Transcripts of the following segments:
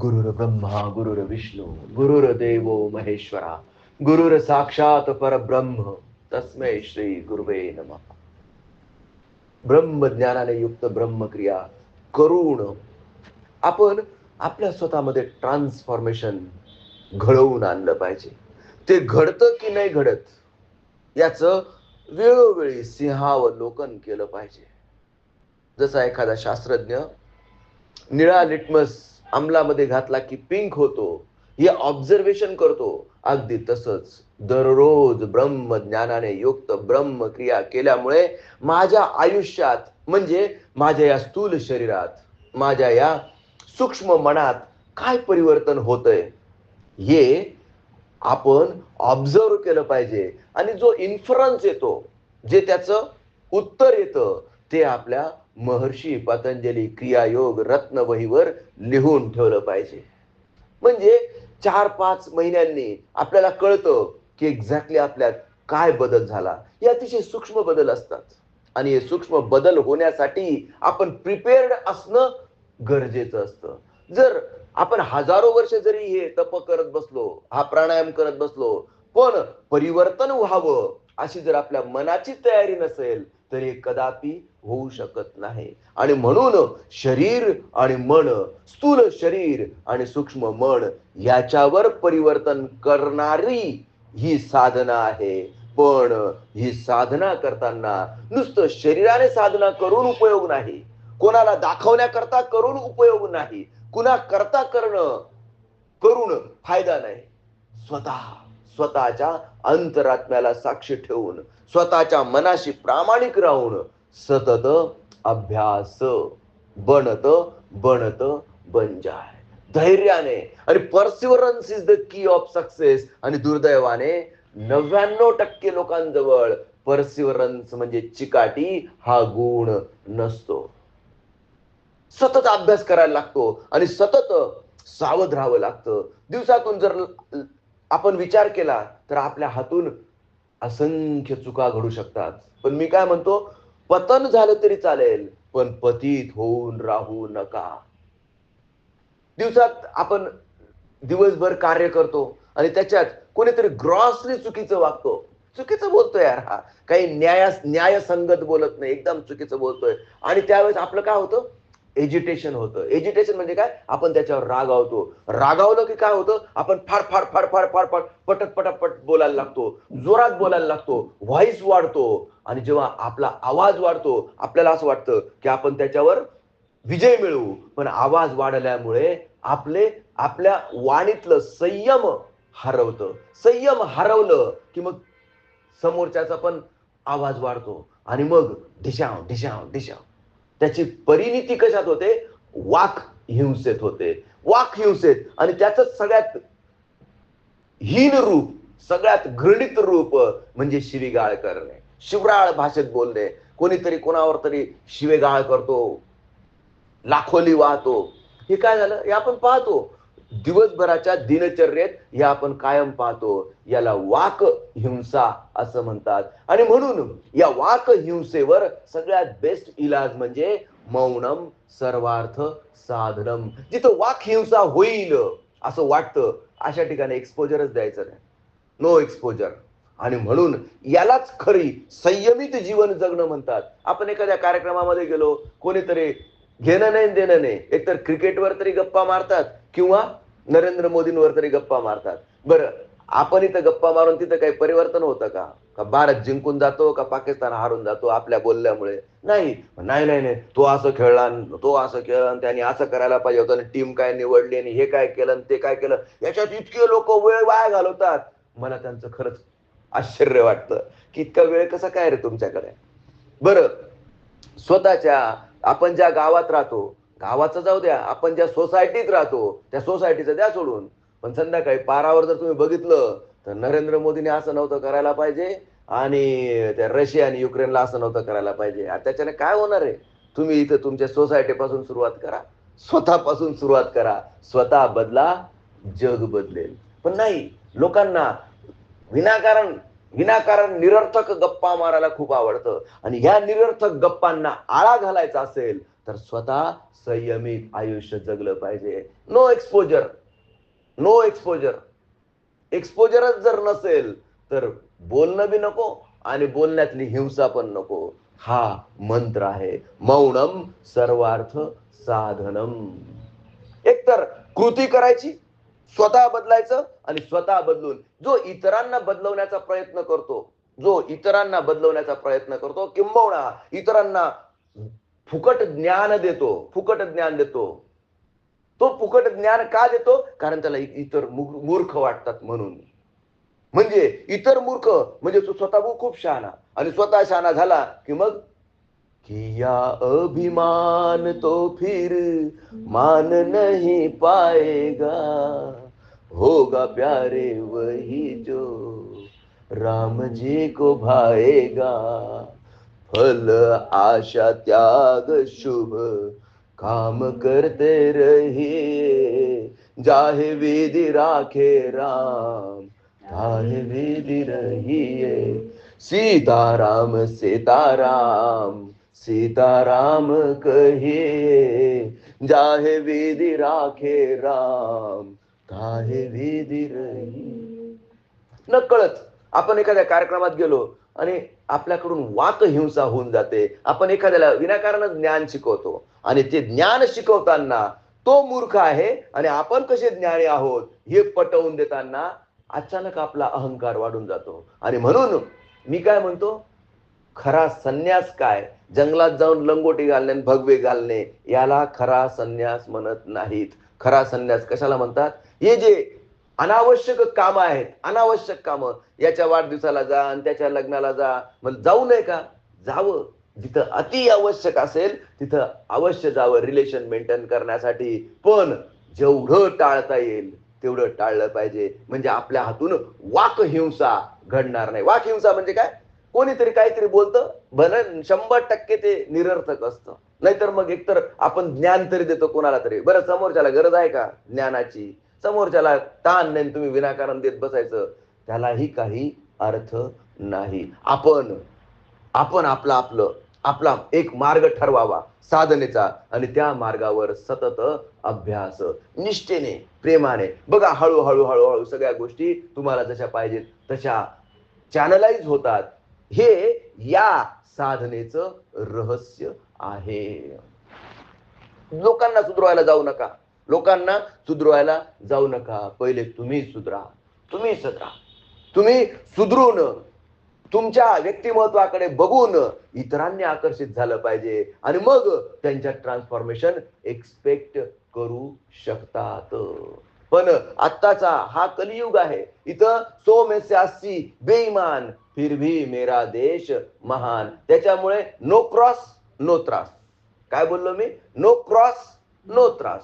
गुरुर ब्रह्मा गुरुर विष्णू गुरुर देवो महेश्वरा गुरुर साक्षात परब्रह्म तस्मै श्री गुरुवे नमः. ब्रह्मज्ञानाने युक्त ब्रह्मक्रिया करून आपण आपल्या स्वतःमध्ये ट्रान्सफॉर्मेशन घडवून आणलं पाहिजे. ते घडतं की नाही घडत याच वेळोवेळी सिंहावलोकन केलं पाहिजे. जसा एखादा शास्त्रज्ञ निळा लिटमस अंमलामध्ये घातला की पिंक होतो हे ऑब्झर्वेशन करतो. अगदी तसंच दररोज ब्रह्म ज्ञानाने युक्त ब्रह्म क्रिया केल्यामुळे माझ्या आयुष्यात म्हणजे माझ्या या स्थूल शरीरात माझ्या या सूक्ष्म मनात काय परिवर्तन होतंय? हे आपण ऑब्झर्व केलं पाहिजे. आणि जो इन्फरन्स येतो जे त्याचं उत्तर येतं ते आपल्या महर्षी पतंजली क्रियायोग रत्नवहीवर लिहून ठेवलं पाहिजे. म्हणजे चार पाच महिन्यांनी आपल्याला कळतं की एक्झॅक्टली आपल्यात काय बदल झाला. हे अतिशय सूक्ष्म बदल असतात. आणि हे सूक्ष्म बदल होण्यासाठी आपण प्रिपेअर्ड असणं गरजेचं असतं. जर आपण हजारो वर्ष जरी हे तप करत बसलो हा प्राणायाम करत बसलो पण परिवर्तन व्हावं अशी जर आपल्या मनाची तयारी नसेल तरी कदापि होऊ शकत नाही. आणि म्हणून शरीर आणि मन स्थूल शरीर आणि सूक्ष्म मन याच्यावर परिवर्तन करणारी ही साधना आहे. पण ही साधना करताना नुसतं शरीराने साधना करून उपयोग नाही. कोणाला दाखवण्याकरता करून उपयोग नाही. कुणा करता करणं करून फायदा नाही. स्वतः. स्वतःच्या अंतरात्म्याला साक्षी ठेवून स्वतःच्या मनाशी प्रामाणिक राहून सतत अभ्यास बनत बनत बन जाय धैर्याने आणि perseverance is the key of success आणि दुर्दैवाने नव्याण्णव टक्के लोकांजवळ परसिवरन्स म्हणजे चिकाटी हा गुण नसतो. सतत अभ्यास करायला लागतो आणि सतत सावध राहावं लागतं. दिवसातून जर आपण विचार केला तर आपल्या हातून असंख्य चुका घडू शकतात. पण मी काय म्हणतो पतन झालं तरी चालेल पण पतीत होऊन राहू नका. दिवसात आपण दिवसभर कार्य करतो आणि त्याच्यात कोणीतरी ग्रॉसली चुकीचं वागतो. चुकीचं बोलतोय यार हा. काही न्याय न्यायसंगत बोलत नाही. एकदम चुकीचं बोलतोय. आणि त्यावेळेस आपलं काय होतं? एज्युटेशन होतं. एज्युटेशन म्हणजे काय? आपण त्याच्यावर रागावतो. रागावलं की काय होतं? आपण फाड फाड फाड फाड फाड फार पटक पटापट बोलायला लागतो. जोरात बोलायला लागतो. व्हॉइस वाढतो. आणि जेव्हा आपला आवाज वाढतो आपल्याला असं वाटतं की आपण त्याच्यावर विजय मिळवू. पण आवाज वाढल्यामुळे आपले आपल्या वाणीतलं संयम हरवतं. संयम हरवलं की मग समोरच्याचा पण आवाज वाढतो. आणि मग ढिशाव ढिशाव ढिशाव. त्याची परिणिती कशात होते? वाक हिंसेत होते. वाक हिंसेत. आणि त्याच सगळ्यात हीन रूप सगळ्यात घृणित रूप म्हणजे शिवीगाळ करणे. शिवराळ भाषेत बोलणे. कोणीतरी कोणावर तरी शिवेगाळ करतो. लाखोली वाहतो. हे काय झालं? हे आपण पाहतो. दिवसभराच्या दिनचर्येत हे आपण कायम पाहतो. याला वाक हिंसा असं म्हणतात. आणि म्हणून या वाक हिंसेवर सगळ्यात बेस्ट इलाज म्हणजे मौनम सर्वार्थ साधनम. जिथं वाक हिंसा होईल असं वाटतं अशा ठिकाणी एक्सपोजरच द्यायचं नाही. नो एक्सपोजर आणि म्हणून यालाच खरी संयमित जीवन जगणं म्हणतात. आपण एखाद्या कार्यक्रमामध्ये गेलो कोणीतरी घेणं नाही देणं नाही. एकतर क्रिकेटवर तरी गप्पा मारतात किंवा नरेंद्र मोदींवर तरी गप्पा मारतात. बरं आपण इथं गप्पा मारून तिथं काही परिवर्तन होतं का? का भारत जिंकून जातो का पाकिस्तान हारून जातो आपल्या बोलल्यामुळे? नाही. नाही नाही नाही. तो असं खेळला तो असं खेळला आणि त्यांनी असं करायला पाहिजे होतं. आणि टीम काय निवडली आणि हे काय केलं आणि ते काय केलं? याच्यात इतके लोक वेळ वाया घालवतात. मला त्यांचं खरंच आश्चर्य वाटतं. की इतका वेळ कसा काय रे तुमच्याकडे? बरं स्वतःच्या आपण ज्या गावात राहतो गावाचं जाऊ द्या आपण ज्या सोसायटीत राहतो त्या सोसायटीचं द्या सोडून. पण संध्याकाळी पारावर जर तुम्ही बघितलं तर नरेंद्र मोदीने असं नव्हतं करायला पाहिजे आणि त्या रशिया आणि युक्रेनला असं नव्हतं करायला पाहिजे. त्याच्याने काय होणार आहे? तुम्ही इथं तुमच्या सोसायटीपासून सुरुवात करा. स्वतःपासून सुरुवात करा. स्वतः बदला जग बदलेल. पण नाही लोकांना विनाकारण विनाकारण निरर्थक गप्पा मारायला खूप आवडतं. आणि ह्या निरर्थक गप्पांना आळा घालायचा असेल तर स्वतः संयमित आयुष्य जगलं पाहिजे. नो एक्सपोजर नो एक्सपोजर एक्सपोजरच जर नसेल तर बोलणं बी नको आणि बोलण्यातली हिंसा पण नको. हा मंत्र आहे. मौनम सर्वार्थ साधनम. एकतर कृती करायची स्वतः बदलायचं आणि स्वतः बदलून जो इतरांना बदलवण्याचा प्रयत्न करतो जो इतरांना बदलवण्याचा प्रयत्न करतो किंबहुना इतरांना फुकट ज्ञान देतो फुकट ज्ञान देतो. तो फुकट ज्ञान का देतो? कारण त्याला इतर मूर्ख मूर्ख वाटतात म्हणून. म्हणजे इतर मूर्ख म्हणजे तो स्वतः खूप शहाणा. आणि स्वतः शहाणा झाला की मग किया अभिमान तो फिर मान नहीं पाएगा। होगा प्यारे वही जो राम जी को भाएगा। फल, आशा, त्याग, शुभ काम करते रहिए। जाहे विधि राखे राम, ताहे विधि रहिए। सीताराम सीताराम सीताराम कहिए जाहे विधि राखे राम काहे विधि रहिए नकळत आपण एखाद्या कार्यक्रमात गेलो आणि आपल्याकडून वाक हिंसा होऊन जाते. आपण एखाद्याला विनाकारण ज्ञान शिकवतो आणि ते ज्ञान शिकवताना तो मूर्ख आहे आणि आपण कसे ज्ञानी आहोत हे पटवून देताना अचानक आपला अहंकार वाढून जातो. आणि म्हणून मी काय म्हणतो खरा संन्यास काय? जंगलात जाऊन लंगोटी घालणे भगवे घालणे याला खरा संन्यास म्हणत नाहीत. खरा संन्यास कशाला म्हणतात? हे जे अनावश्यक कामं आहेत अनावश्यक कामं याच्या वाढदिवसाला जा आणि त्याच्या लग्नाला जा. मग जाऊ नये का? जावं. जिथं अति आवश्यक असेल तिथं अवश्य जावं. रिलेशन मेंटेन करण्यासाठी. पण जेवढं टाळता येईल तेवढं टाळलं पाहिजे. म्हणजे आपल्या हातून वाक हिंसा घडणार नाही. वाक हिंसा म्हणजे काय? कोणीतरी काहीतरी बोलतं भलं शंभर टक्के ते निरर्थक असतं. नाहीतर मग एकतर आपण ज्ञान तरी देतो कोणाला तरी. बरं समोरच्याला गरज आहे का ज्ञानाची? समोरच्याला ताण नाही तुम्ही विनाकारण देत बसायचं. त्यालाही काही अर्थ नाही. आपण आपण आपला आपलं आपला एक मार्ग ठरवावा साधनेचा. आणि त्या मार्गावर सतत अभ्यास. निष्ठेने प्रेमाने. बघा हळूहळू हळूहळू सगळ्या गोष्टी तुम्हाला जशा पाहिजेत तशा चॅनलाइज होतात. हे या साधनेचं रहस्य आहे. लोकांना सुधरवायला जाऊ नका. लोकांना सुधरवायला जाऊ नका. पहिले तुम्ही सुधरा. तुम्ही सुधरा. तुम्ही सुधरून तुमच्या व्यक्तिमत्वाकडे बघून इतरांनी आकर्षित झालं पाहिजे आणि मग त्यांच्या ट्रान्सफॉर्मेशन एक्सपेक्ट करू शकतात. पण आत्ताचा हा कलियुग आहे. इथं सो सोमेस्यासी बेईमान फिर भी मेरा देश महान. त्याच्यामुळे नो क्रॉस नो त्रास काय बोललो मी? नो क्रॉस नो त्रास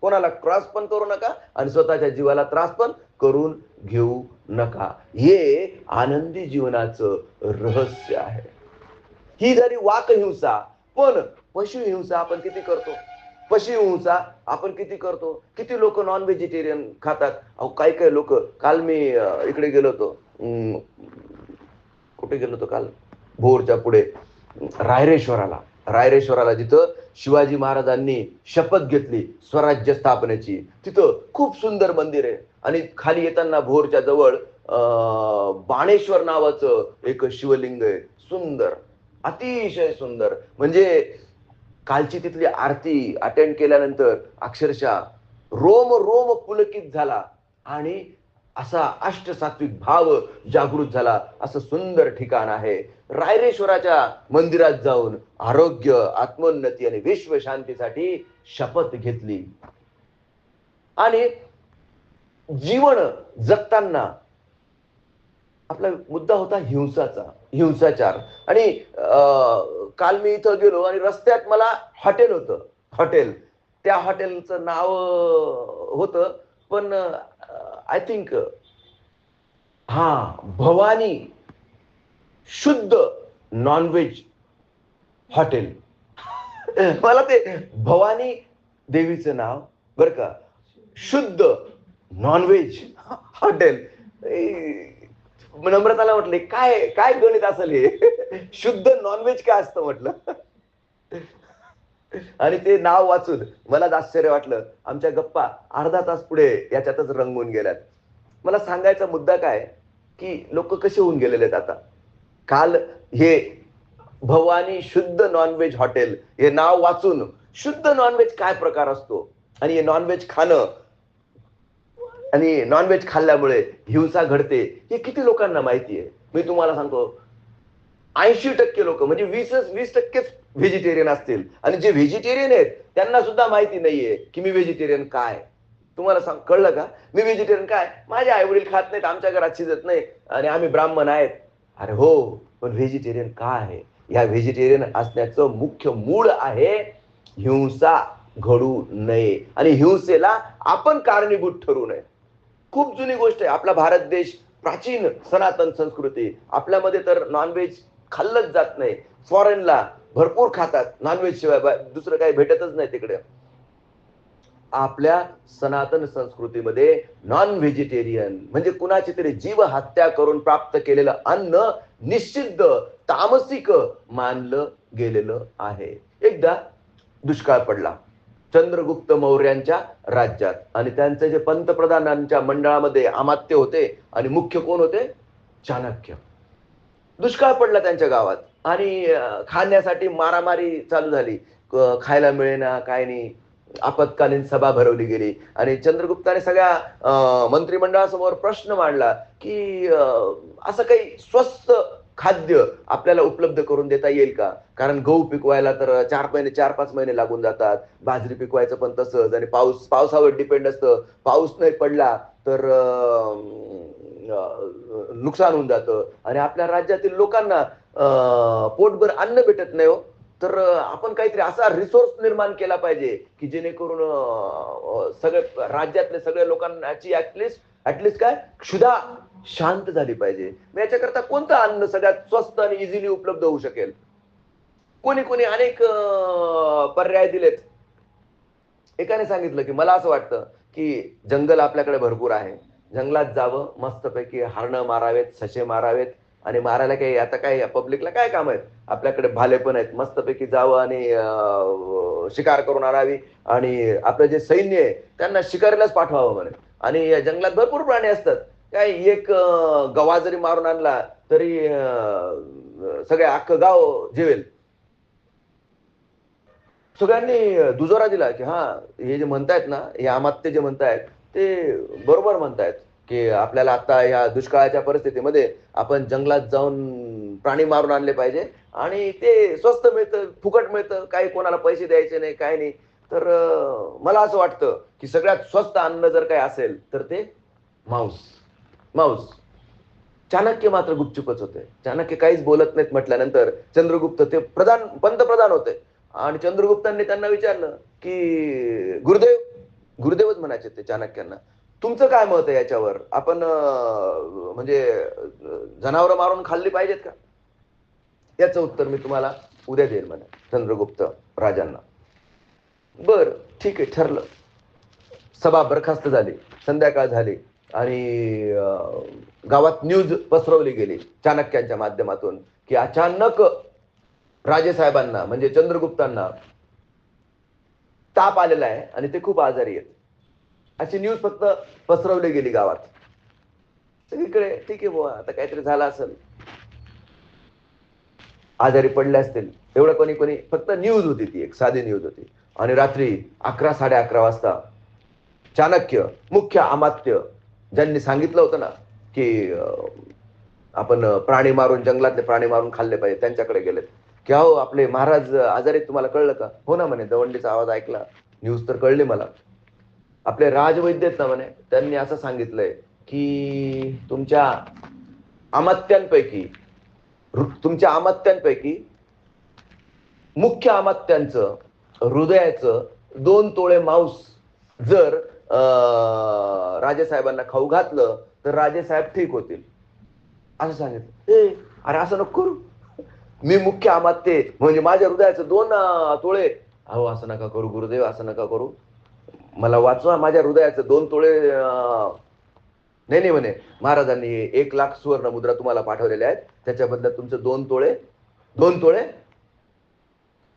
कोणाला क्रॉस पण करू नका आणि स्वतःच्या जीवाला त्रास पण करून घेऊ नका. हे आनंदी जीवनाचं रहस्य आहे. ही झाली वाक हिंसा पण पशु हिंसा आपण किती करतो? पशु हिंसा आपण किती करतो? किती लोक नॉन व्हेजिटेरियन खातात? अहो काही काही लोक काल मी इकडे गेलो होतो. अं, कुठे गेलो होतो काल? भोरच्या पुढे. रायरेश्वराला. रायरेश्वराला जिथं शिवाजी महाराजांनी शपथ घेतली स्वराज्य स्थापनेची. तिथं खूप सुंदर मंदिर आहे. आणि खाली येताना भोरच्या जवळ अं, बाणेश्वर नावाचं एक शिवलिंग आहे. सुंदर. अतिशय सुंदर. म्हणजे कालची तिथली आरती अटेंड केल्यानंतर अक्षरशः रोम रोम पुलकित झाला. आणि असा अष्टसात्विक भाव जागृत झाला. असं सुंदर ठिकाण आहे. रायरेश्वराच्या मंदिरात जाऊन आरोग्य आत्मोन्नती आणि विश्व शांतीसाठी शपथ घेतली. आणि जीवन जगताना आपला मुद्दा होता हिंसाचा हिंसाचार. आणि काल मी इथं गेलो आणि रस्त्यात मला हॉटेल होतं. हॉटेल. त्या हॉटेलचं नाव होत होतं पण आय थिंक uh, हा भवानी शुद्ध नॉनव्हेज हॉटेल मला ते भवानी देवीचं नाव बर का? शुद्ध नॉनव्हेज हॉटेल नम्रताला म्हटले काय काय गणित असेल हे? शुद्ध नॉनव्हेज काय असतं म्हटलं? आणि ते नाव वाचून मला आश्चर्य वाटलं. आमच्या गप्पा अर्धा तास पुढे याच्यातच रंगून गेल्यात. मला सांगायचा मुद्दा काय की लोक कसे होऊन गेलेले आहेत आता? काल हे भवानी शुद्ध नॉनव्हेज हॉटेल हे नाव वाचून शुद्ध नॉनव्हेज काय प्रकार असतो? आणि हे नॉनव्हेज खाणं आणि नॉनव्हेज खाल्ल्यामुळे हिंसा घडते हे किती लोकांना माहिती आहे? मी तुम्हाला सांगतो ऐंशी टक्के लोक म्हणजे वीसच वीस टक्केच व्हेजिटेरियन असतील. आणि जे व्हेजिटेरियन आहेत त्यांना सुद्धा माहिती नाहीये की मी व्हेजिटेरियन काय. तुम्हाला सांग कळलं का? मी व्हेजिटेरियन काय? माझे आई वडील खात नाहीत आमच्या घरात शिजत नाही आणि आम्ही ब्राह्मण आहेत. अरे हो पण व्हेजिटेरियन काय आहे? या व्हेजिटेरियन असण्याचं मुख्य मूळ आहे हिंसा घडू नये. आणि हिंसेला आपण कारणीभूत ठरू नये. खूप जुनी गोष्ट आहे. आपला भारत देश प्राचीन सनातन संस्कृती. आपल्यामध्ये तर नॉनव्हेज खाल्लंच जात नाही. फॉरेनला भरपूर खातात. नॉनव्हेज शिवाय दुसरं काही भेटतच नाही तिकडे. आपल्या सनातन संस्कृतीमध्ये नॉन व्हेजिटेरियन म्हणजे कुणाची तरी जीव हत्या करून प्राप्त केलेलं अन्न निश्चिद्ध तामसिक मानलं गेलेलं आहे. एकदा दुष्काळ पडला. चंद्रगुप्त मौर्यांच्या राज्यात आणि त्यांचे जे पंतप्रधानांच्या मंडळामध्ये अमात्य होते आणि मुख्य कोण होते? चाणक्य. दुष्काळ पडला त्यांच्या गावात. आणि खाण्यासाठी मारामारी चालू झाली. खायला मिळेना काय नाही. आपत्कालीन सभा भरवली गेली. आणि चंद्रगुप्ताने सगळ्या मंत्रिमंडळासमोर प्रश्न मांडला की असं काही स्वस्त खाद्य आपल्याला उपलब्ध करून देता येईल का? कारण गहू पिकवायला तर चार महिने चार पाच महिने लागून जातात. बाजरी पिकवायचं पण तसंच. आणि पाऊस पावसावर डिपेंड असतं. पाऊस नाही पडला तर नुकसान होऊन जातं. आणि आपल्या राज्यातील लोकांना पोटभर अन्न भेटत नाही हो. तर आपण काहीतरी असा रिसोर्स निर्माण केला पाहिजे की जेणेकरून सगळे राज्यातल्या सगळ्या लोकांची ऍटलिस्ट ऍटलिस्ट काय? क्षुधा शांत झाली पाहिजे. मग याच्याकरता कोणतं अन्न सगळ्यात स्वस्त आणि इझिली उपलब्ध होऊ शकेल? कोणी कोणी अनेक पर्याय दिलेत. एकाने सांगितलं की मला असं वाटतं की जंगल आपल्याकडे भरपूर आहे. जंगलात जावं मस्तपैकी हरणं मारावेत सशे मारावेत. आणि मारायला काही आता काय पब्लिकला काय काम आहेत? आपल्याकडे भाले पण आहेत. मस्तपैकी जावं आणि शिकार करून आणावी. आणि आपलं जे सैन्य आहे त्यांना शिकारीलाच पाठवावं म्हणे. आणि या जंगलात भरपूर प्राणी असतात. काय एक गवा जरी मारून आणला तरी सगळे अख्खं गाव जेवेल. सगळ्यांनी दुजोरा दिला की हा हे जे म्हणतायत ना हे अमात्य जे म्हणतायत ते बरोबर म्हणतायत की आपल्याला आता या दुष्काळाच्या परिस्थितीमध्ये आपण जंगलात जाऊन प्राणी मारून आणले पाहिजे आणि ते स्वस्त मिळतं फुकट मिळतं काही कोणाला पैसे द्यायचे नाही काय नाही. तर मला असं वाटतं की सगळ्यात स्वस्त अन्न जर काही असेल तर ते मांस. मांस. चाणक्य मात्र गुपचुपच होते चाणक्य काहीच बोलत नाहीत म्हटल्यानंतर चंद्रगुप्त ते प्रधान पंतप्रधान होते. आणि चंद्रगुप्तांनी त्यांना विचारलं की गुरुदेव गुरुदेवच म्हणायचे ते चाणक्यांना. तुमचं काय मत आहे याच्यावर? आपण म्हणजे जनावर मारून खाल्ली पाहिजेत का? याचं उत्तर मी तुम्हाला उद्या देईल म्हणे चंद्रगुप्त राजांना. बर ठीक आहे ठरलं. सभा बरखास्त झाली संध्याकाळ झाली आणि गावात न्यूज पसरवली गेली चाणक्यांच्या माध्यमातून की अचानक राजेसाहेबांना म्हणजे चंद्रगुप्तांना ताप आलेला आहे आणि ते खूप आजारी आहेत. अशी न्यूज फक्त पसरवली गेली गावात. सगळीकडे ठीक आहे बुवा आता काहीतरी झालं असेल. आजारी पडले असतील. एवढं कोणी कोणी फक्त न्यूज होती ती एक साधी न्यूज होती. आणि रात्री अकरा साडे अकरा वाजता चाणक्य मुख्य अमात्य ज्यांनी सांगितलं होतं ना की आपण प्राणी मारून जंगलातले प्राणी मारून खाल्ले पाहिजे त्यांच्याकडे गेलेत. की अहो आपले महाराज आजारी तुम्हाला कळलं का? हो ना म्हणे दवंडीचा आवाज ऐकला. न्यूज तर कळली मला. आपले राजवैद्य आहेत ना म्हणे त्यांनी असं सांगितलंय की तुमच्या अमात्यांपैकी तुमच्या अमात्यांपैकी मुख्य अमात्यांचं हृदयाचं दोन तोळे मांस जर अं, राजेसाहेबांना खाऊ घातलं तर राजेसाहेब ठीक होतील. असं सांगितलं. ए अरे असं नको करू. मी मुख्य आमात्ये म्हणजे माझ्या हृदयाचं दोन तोळे. अहो असं नका करू गुरुदेव असं नका करू. मला वाचवा माझ्या हृदयाचं दोन तोळे नाही नाही म्हणे. महाराजांनी एक लाख सुवर्ण मुद्रा तुम्हाला पाठवलेल्या आहेत. त्याच्या बदल्यात तुमचे दोन तोळे दोन तोळे.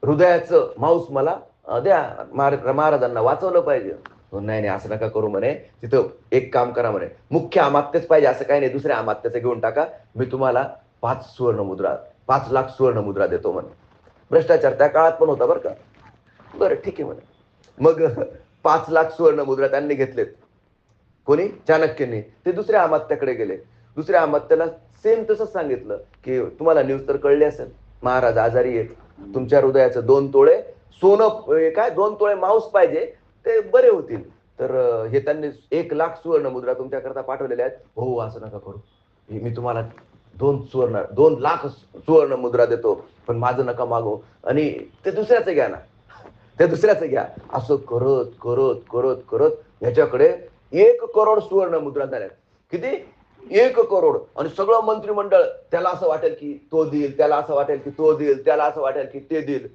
हृदयाचं मांस मला द्या. महाराजांना वाचवलं पाहिजे. हो, नाही नाही असं नका करू म्हणे. तिथं एक काम करा म्हणे. मुख्य अमात्यच पाहिजे असं काही नाही. दुसऱ्या आमात्याचं घेऊन टाका. मी तुम्हाला पाच सुवर्ण मुद्रा पाच लाख सुवर्ण मुद्रा देतो म्हणे. भ्रष्टाचार त्या काळात पण होता बरं का? बरं ठीक आहे म्हणे. मग पाच लाख सुवर्ण मुद्रा त्यांनी घेतलेत. कोणी? चाणक्यने. ते दुसऱ्या अमात्याकडे गेले. दुसऱ्या अमात्याला सेम तसंच सांगितलं की तुम्हाला न्यूज तर कळली असेल. महाराज आजारी आहेत. तुमच्या हृदयाचं दोन तोळे सोनं काय? दोन तोळे मांस पाहिजे. ते बरे होतील. तर हे त्यांनी एक लाख सुवर्ण मुद्रा तुमच्याकरता पाठवलेल्या आहेत. हो असं नका करू. हे मी तुम्हाला दोन सुवर्ण दोन लाख सुवर्ण मुद्रा देतो पण माझं नका मागो. आणि ते दुसऱ्याचं घ्या ना. ते दुसऱ्याचं घ्या. असं करत करत करत करत ह्याच्याकडे एक करोड सुवर्ण मुद्रा झाल्यात. किती? एक करोड. आणि सगळं मंत्रिमंडळ त्याला असं वाटेल की तो देईल त्याला असं वाटेल की तो देईल त्याला असं वाटेल की ते देईल.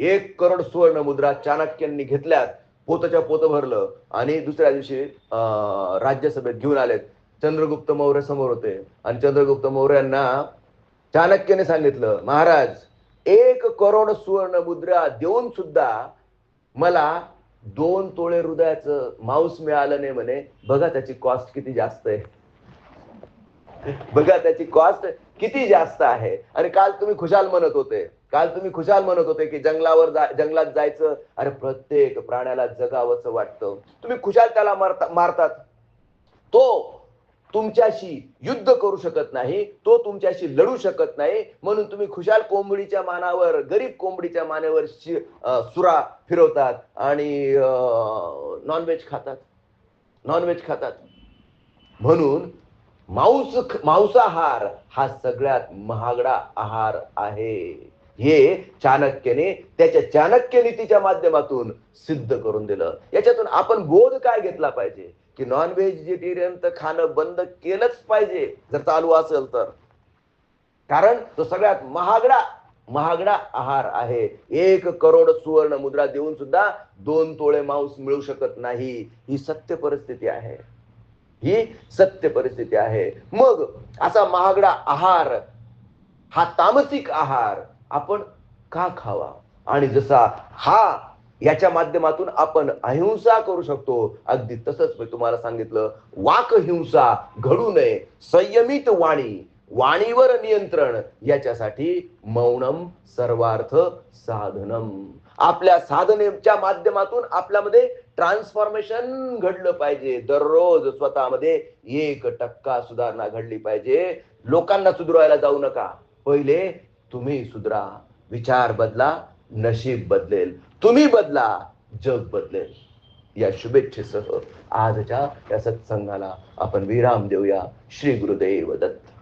एक करोड सुवर्ण मुद्रा चाणक्यांनी घेतल्यात पोतच्या पोत भरलं. आणि दुसऱ्या दिवशी अं, राज्यसभेत घेऊन आलेत. चंद्रगुप्त मौर्य समोर होते. आणि चंद्रगुप्त मौर्यांना चाणक्याने सांगितलं महाराज एक करोड सुवर्ण मुद्रा देऊन सुद्धा मला दोन तोळे हृदयाचं मांस मिळालं नाही म्हणे. बघा त्याची कॉस्ट किती जास्त आहे. बघा त्याची कॉस्ट किती जास्त आहे. आणि काल तुम्ही खुशाल म्हणत होते. काल तुम्ही खुशाल म्हणत होते की जंगलावर जा जंगलात जायचं अरे प्रत्येक प्राण्याला जगावंच वाटतं. तुम्ही खुशाल त्याला मारता मारतात. तो तुमच्याशी युद्ध करू शकत नाही तो तुमच्याशी लढू शकत नाही. म्हणून तुम्ही खुशाल कोंबडीच्या मानावर गरीब कोंबडीच्या मानेवर सुरा फिरवतात आणि नॉनव्हेज खातात. नॉनव्हेज खातात. म्हणून मांस मांसाहार हा सगळ्यात महागडा आहार आहे. हे चाणक्याने त्याच्या चाणक्य नीतीच्या माध्यमातून सिद्ध करून दिलं. याच्यातून आपण बोध काय घेतला पाहिजे? की नॉन व्हेजिटेरियन तर खाणं बंद केलंच पाहिजे जर चालू असेल तर. कारण तो सगळ्यात महागडा महागडा आहार आहे. एक करोड सुवर्ण मुद्रा देऊन सुद्धा दोन तोळे मांस मिळू शकत नाही. ही सत्य परिस्थिती आहे. ही सत्य परिस्थिती आहे. मग असा महागडा आहार हा तामसिक आहार आपण का खावा? आणि जसा हा याच्या माध्यमातून आपण अहिंसा करू शकतो. अगदी तसंच मी तुम्हाला सांगितलं वाक हिंसा घडू नये संयमित वाणी वाणीवर नियंत्रण याच्यासाठी मौनम सर्वार्थ साधनम. आपल्या साधनेच्या माध्यमातून आपल्यामध्ये ट्रान्सफॉर्मेशन घडलं पाहिजे. दररोज स्वतःमध्ये एक टक्का सुधारणा घडली पाहिजे. लोकांना सुधरवायला जाऊ नका. पहिले तुम्ही सुधरा. विचार बदला. नशीब बदलेल. तुम्ही बदला जग बदलेल. या शुभेच्छेसह आजच्या या सत्संगाला आपण विराम देऊया. श्री गुरुदेव दत्त.